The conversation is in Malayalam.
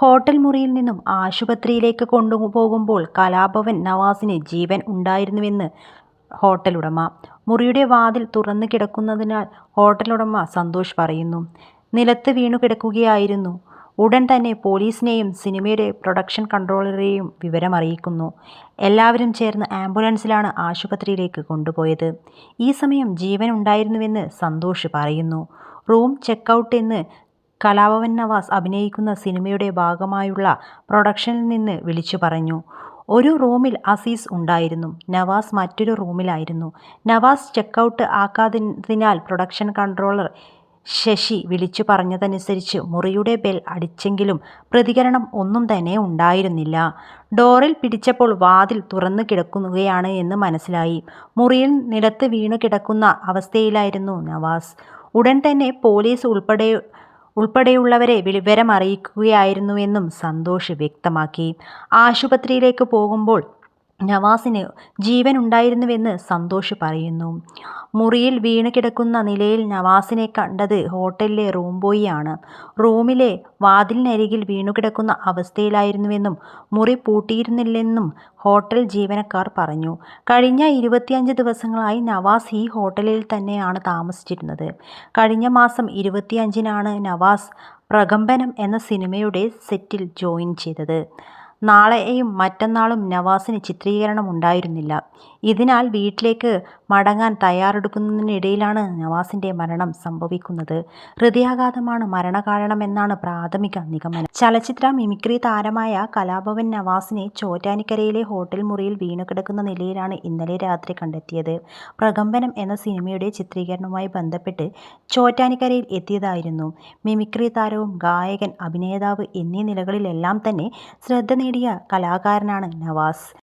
ഹോട്ടൽ മുറിയിൽ നിന്നും ആശുപത്രിയിലേക്ക് കൊണ്ടുപോകുമ്പോൾ കലാഭവൻ നവാസിന് ജീവൻ ഉണ്ടായിരുന്നുവെന്ന് ഹോട്ടൽ ഉടമ മുറിയുടെ വാതിൽ തുറന്നു കിടക്കുന്നതിനാൽ ഹോട്ടൽ ഉടമ സന്തോഷ് പറയുന്നു. നിലത്ത് വീണു കിടക്കുകയായിരുന്നു ഉടൻ തന്നെ പോലീസിനെയും സിനിമയുടെ പ്രൊഡക്ഷൻ കൺട്രോളറെയും വിവരമറിയിക്കുന്നു. എല്ലാവരും ചേർന്ന് ആംബുലൻസിലാണ് ആശുപത്രിയിലേക്ക് കൊണ്ടുപോയത്. ഈ സമയം ജീവൻ ഉണ്ടായിരുന്നുവെന്ന് സന്തോഷ് പറയുന്നു. റൂം ചെക്കൗട്ട് എന്ന് കലാഭവൻ നവാസ് അഭിനയിക്കുന്ന സിനിമയുടെ ഭാഗമായുള്ള പ്രൊഡക്ഷനിൽ നിന്ന് വിളിച്ചു പറഞ്ഞു. ഒരു റൂമിൽ അസീസ് ഉണ്ടായിരുന്നു. നവാസ് മറ്റൊരു റൂമിലായിരുന്നു. നവാസ് ചെക്കൗട്ട് ആക്കാതിനാൽ പ്രൊഡക്ഷൻ കൺട്രോളർ ശശി വിളിച്ചു പറഞ്ഞതനുസരിച്ച് മുറിയുടെ ബെൽ അടിച്ചെങ്കിലും പ്രതികരണം ഒന്നും തന്നെ ഉണ്ടായിരുന്നില്ല. ഡോറിൽ പിടിച്ചപ്പോൾ വാതിൽ തുറന്നു കിടക്കുകയാണ് എന്ന് മനസ്സിലായി. മുറിയിൽ നിലത്ത് വീണു കിടക്കുന്ന അവസ്ഥയിലായിരുന്നു നവാസ്. ഉടൻ തന്നെ പോലീസ് ഉൾപ്പെടെയുള്ളവരെ വിവരമറിയിക്കുകയായിരുന്നുവെന്നും സന്തോഷ് വ്യക്തമാക്കി. ആശുപത്രിയിലേക്ക് പോകുമ്പോൾ നവാസിന് ജീവൻ ഉണ്ടായിരുന്നുവെന്ന് സന്തോഷ് പറയുന്നു. മുറിയിൽ വീണുകിടക്കുന്ന നിലയിൽ നവാസിനെ കണ്ടത് ഹോട്ടലിലെ റൂം ബോയിയാണ്. റൂമിലെ വാതിലിനരികിൽ വീണു കിടക്കുന്ന അവസ്ഥയിലായിരുന്നുവെന്നും മുറി പൂട്ടിയിരുന്നില്ലെന്നും ഹോട്ടൽ ജീവനക്കാർ പറഞ്ഞു. കഴിഞ്ഞ ഇരുപത്തിയഞ്ച് ദിവസങ്ങളായി നവാസ് ഈ ഹോട്ടലിൽ തന്നെയാണ് താമസിച്ചിരുന്നത്. കഴിഞ്ഞ മാസം ഇരുപത്തിയഞ്ചിനാണ് നവാസ് പ്രകമ്പനം എന്ന സിനിമയുടെ സെറ്റിൽ ജോയിൻ ചെയ്തത്. നാളെയും മറ്റന്നാളും നവാസിന് ചിത്രീകരണം ഉണ്ടായിരുന്നില്ല. ഇതിനാൽ വീട്ടിലേക്ക് മടങ്ങാൻ തയ്യാറെടുക്കുന്നതിനിടയിലാണ് നവാസിന്റെ മരണം സംഭവിക്കുന്നത്. ഹൃദയാഘാതമാണ് മരണകാരണമെന്നാണ് പ്രാഥമിക നിഗമനം. ചലച്ചിത്ര മിമിക്രി താരമായ കലാഭവൻ നവാസിനെ ചോറ്റാനിക്കരയിലെ ഹോട്ടൽ മുറിയിൽ വീണുകിടക്കുന്ന നിലയിലാണ് ഇന്നലെ രാത്രി കണ്ടെത്തിയത്. പ്രകമ്പനം എന്ന സിനിമയുടെ ചിത്രീകരണവുമായി ബന്ധപ്പെട്ട് ചോറ്റാനിക്കരയിൽ എത്തിയതായിരുന്നു. മിമിക്രി താരവും ഗായകൻ, അഭിനേതാവ് എന്നീ നിലകളിലെല്ലാം തന്നെ ശ്രദ്ധ നേടിയ കലാകാരനാണ് നവാസ്.